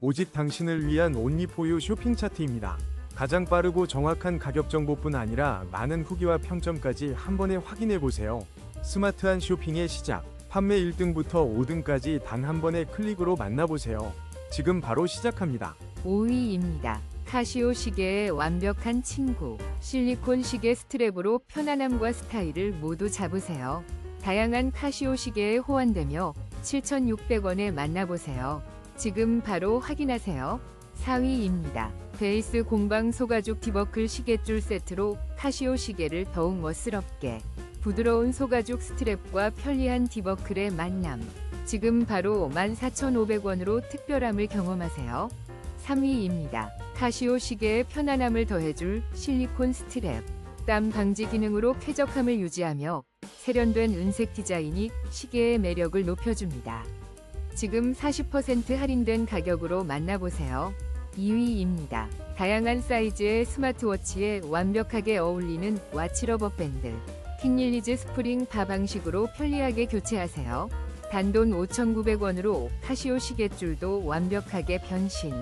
오직 당신을 위한 온리포유 쇼핑 차트입니다. 가장 빠르고 정확한 가격 정보뿐 아니라 많은 후기와 평점까지 한 번에 확인해 보세요. 스마트한 쇼핑의 시작. 판매 1등부터 5등까지 단 한 번의 클릭으로 만나보세요. 지금 바로 시작합니다. 5위입니다. 카시오 시계의 완벽한 친구. 실리콘 시계 스트랩으로 편안함과 스타일을 모두 잡으세요. 다양한 카시오 시계에 호환되며 7,600원에 만나보세요. 지금 바로 확인하세요. 4위입니다. 베이스 공방 소가죽 디버클 시계줄 세트로 카시오 시계를 더욱 멋스럽게. 부드러운 소가죽 스트랩과 편리한 디버클의 만남. 지금 바로 14,500원으로 특별함을 경험하세요. 3위입니다. 카시오 시계의 편안함을 더해줄 실리콘 스트랩. 땀 방지 기능으로 쾌적함을 유지하며 세련된 은색 디자인이 시계의 매력을 높여줍니다. 지금 40% 할인된 가격으로 만나보세요. 2위입니다. 다양한 사이즈의 스마트워치에 완벽하게 어울리는 와치러버 밴드. 킹릴리즈 스프링 바 방식으로 편리하게 교체하세요. 단돈 5,900원으로 카시오 시계줄도 완벽하게 변신.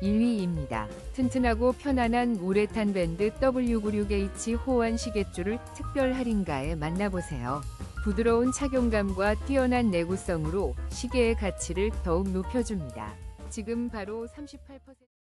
1위입니다. 튼튼하고 편안한 우레탄 밴드 W96H 호환 시계줄을 특별 할인가에 만나보세요. 부드러운 착용감과 뛰어난 내구성으로 시계의 가치를 더욱 높여줍니다. 지금 바로 38%